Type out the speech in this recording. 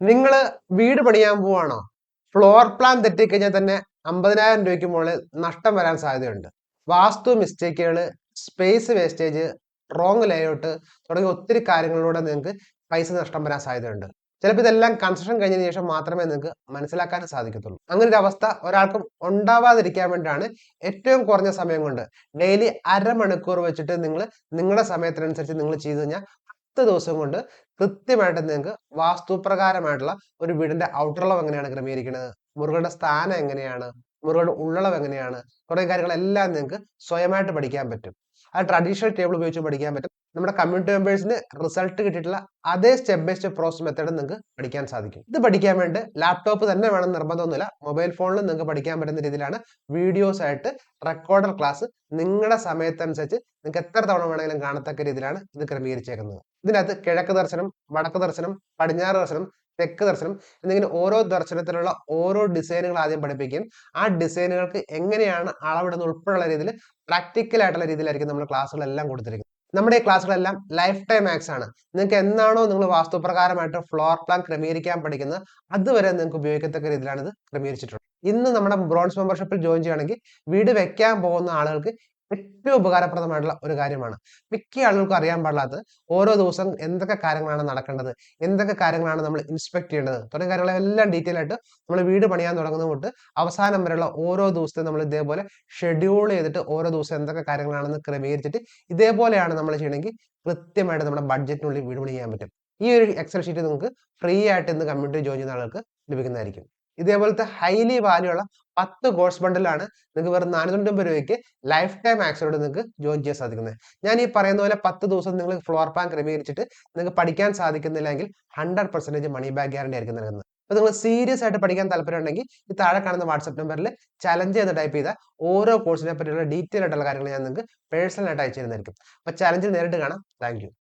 നിങ്ങൾ വീട് പണിയാൻ പോവാണോ? ഫ്ലോർ പ്ലാൻ തെറ്റിക്കഴിഞ്ഞാൽ തന്നെ അമ്പതിനായിരം രൂപയ്ക്ക് മുകളിൽ നഷ്ടം വരാൻ സാധ്യതയുണ്ട്. വാസ്തു മിസ്റ്റേക്കുകൾ സ്പേസ് വേസ്റ്റേജ് റോങ് ലേഔട്ട് തുടങ്ങിയ ഒത്തിരി കാര്യങ്ങളിലൂടെ നിങ്ങൾക്ക് പൈസ നഷ്ടം വരാൻ സാധ്യതയുണ്ട്. ചിലപ്പോൾ ഇതെല്ലാം കൺസ്ട്രക്ഷൻ കഴിഞ്ഞതിന് ശേഷം മാത്രമേ നിങ്ങൾക്ക് മനസ്സിലാക്കാൻ സാധിക്കത്തുള്ളൂ. അങ്ങനെ ഒരു അവസ്ഥ ഒരാൾക്കും ഉണ്ടാവാതിരിക്കാൻ വേണ്ടിയാണ് ഏറ്റവും കുറഞ്ഞ സമയം കൊണ്ട് ഡെയിലി അരമണിക്കൂർ വെച്ചിട്ട് നിങ്ങൾ നിങ്ങളുടെ സമയത്തിനനുസരിച്ച് നിങ്ങൾ ചെയ്തു കഴിഞ്ഞാൽ പത്ത് ദിവസം കൊണ്ട് കൃത്യമായിട്ട് നിങ്ങൾക്ക് വാസ്തുപ്രകാരമായിട്ടുള്ള ഒരു വീടിന്റെ ഔട്ടർളവ് എങ്ങനെയാണ് ക്രമീകരിക്കുന്നത്? മുറികളുടെ സ്ഥാനം എങ്ങനെയാണ്? മുറികളുടെ ഉള്ളളവ് എങ്ങനെയാണ്? കുറേ കാര്യങ്ങളെല്ലാം നിങ്ങൾക്ക് സ്വയമായിട്ട് പഠിക്കാൻ പറ്റും. അത് ട്രഡീഷണൽ ടേബിൾ ഉപയോഗിച്ച് പഠിക്കാൻ പറ്റും. നമ്മുടെ കമ്മ്യൂണിറ്റി മെമ്പേഴ്സിന് റിസൾട്ട് കിട്ടിയിട്ടുള്ള അതേ step by step process method നിങ്ങൾക്ക് പഠിക്കാൻ സാധിക്കും. ഇത് പഠിക്കാൻ വേണ്ടി ലാപ്ടോപ്പ് തന്നെ വേണം നിർബന്ധമൊന്നുമില്ല. മൊബൈൽ ഫോണിൽ നിങ്ങൾക്ക് പഠിക്കാൻ പറ്റുന്ന രീതിയിലാണ് വീഡിയോസ് ആയിട്ട് റെക്കോർഡർ ക്ലാസ് നിങ്ങളുടെ സമയത്തനുസരിച്ച് നിങ്ങൾക്ക് എത്ര തവണ വേണമെങ്കിലും കാണത്തക്ക രീതിയിലാണ് ഇത് ക്രമീകരിച്ചേക്കുന്നത്. ഇതിനകത്ത് കിഴക്ക് ദർശനം വടക്ക് ദർശനം പടിഞ്ഞാറ് ദർശനം തെക്ക് ദർശനം എന്നിങ്ങനെ ഓരോ ദർശനത്തിലുള്ള ഓരോ ഡിസൈനുകൾ ആദ്യം പഠിപ്പിക്കും. ആ ഡിസൈനുകൾക്ക് എങ്ങനെയാണ് അളവിടുന്ന ഉൾപ്പെടെയുള്ള രീതിയിൽ പ്രാക്ടിക്കൽ ആയിട്ടുള്ള രീതിയിലായിരിക്കും നമ്മൾ ക്ലാസ്സുകളെല്ലാം കൊടുത്തിരിക്കുന്നത്. നമ്മുടെ ഈ ക്ലാസ്സുകളെല്ലാം ലൈഫ് ടൈം ആക്സ് ആണ്. നിങ്ങൾക്ക് എന്നാണോ നിങ്ങൾ വാസ്തുപ്രകാരമായിട്ട് ഫ്ലോർ പ്ലാൻ ക്രമീകരിക്കാൻ പഠിക്കുന്നത് അതുവരെ നിങ്ങൾക്ക് ഉപയോഗിക്കത്തക്ക രീതിയിലാണ് ഇത് ക്രമീകരിച്ചിട്ടുള്ളത്. ഇന്ന് നമ്മുടെ ബ്രോൺസ് മെമ്പർഷിപ്പിൽ ജോയിൻ ചെയ്യുകയാണെങ്കിൽ വീട് വെക്കാൻ പോകുന്ന ആളുകൾക്ക് ഏറ്റവും ഉപകാരപ്രദമായിട്ടുള്ള ഒരു കാര്യമാണ്. മിക്ക ആളുകൾക്കും അറിയാൻ പാടില്ലാത്തത് ഓരോ ദിവസം എന്തൊക്കെ കാര്യങ്ങളാണ് നടക്കേണ്ടത് എന്തൊക്കെ കാര്യങ്ങളാണ് നമ്മൾ ഇൻസ്പെക്ട് ചെയ്യേണ്ടത് തുടങ്ങിയ കാര്യങ്ങളെല്ലാം ഡീറ്റെയിൽ ആയിട്ട് നമ്മൾ വീട് പണിയാൻ തുടങ്ങുന്നത് തൊട്ട് അവസാനം വരെയുള്ള ഓരോ ദിവസത്തെ നമ്മൾ ഇതേപോലെ ഷെഡ്യൂൾ ചെയ്തിട്ട് ഓരോ ദിവസം എന്തൊക്കെ കാര്യങ്ങളാണെന്ന് ക്രമീകരിച്ചിട്ട് ഇതേപോലെയാണ് നമ്മൾ ചെയ്യണമെങ്കിൽ കൃത്യമായിട്ട് നമ്മുടെ ബഡ്ജറ്റിനുള്ളിൽ വീട് പണി ചെയ്യാൻ പറ്റും. ഈ ഒരു എക്സൽ ഷീറ്റ് നിങ്ങൾക്ക് ഫ്രീ ആയിട്ട് ഇന്ന് കമ്മ്യൂണിറ്റി ജോയിൻ ചെയ്യുന്ന ആളുകൾക്ക് ലഭിക്കുന്നതായിരിക്കും. ഇതേപോലത്തെ ഹൈലി വാല്യൂ ഉള്ള പത്ത് കോഴ്സ് ബണ്ടിലാണ് നിങ്ങൾക്ക് വെറും നാനൂറ്റമ്പത് രൂപയ്ക്ക് ലൈഫ് ടൈം ആക്സിലോട് നിങ്ങൾക്ക് ജോയിൻ ചെയ്യാൻ സാധിക്കുന്നത്. ഞാൻ ഈ പറയുന്ന പോലെ പത്ത് ദിവസം നിങ്ങൾ ഫ്ലോർ പ്ലാൻ ക്രമീകരിച്ചിട്ട് നിങ്ങൾക്ക് പഠിക്കാൻ സാധിക്കുന്നില്ലെങ്കിൽ hundred percentage money back guarantee ആയിരിക്കും നൽകുന്നത്. അപ്പോൾ നിങ്ങൾ സീരിയസ് ആയിട്ട് പഠിക്കാൻ താല്പര്യമുണ്ടെങ്കിൽ ഈ താഴെ കാണുന്ന വാട്സ്ആപ്പ് നമ്പറിൽ ചലഞ്ച് എന്ന് ടൈപ്പ് ചെയ്ത ഓരോ കോഴ്സിനെ പറ്റിയുള്ള ഡീറ്റെയിൽ ആയിട്ടുള്ള കാര്യങ്ങൾ ഞാൻ നിങ്ങൾക്ക് പേഴ്സണലായിട്ട് അയച്ചു തരുന്നതായിരിക്കും. അപ്പോൾ ചലഞ്ച് നേരിട്ട് കാണാം. താങ്ക്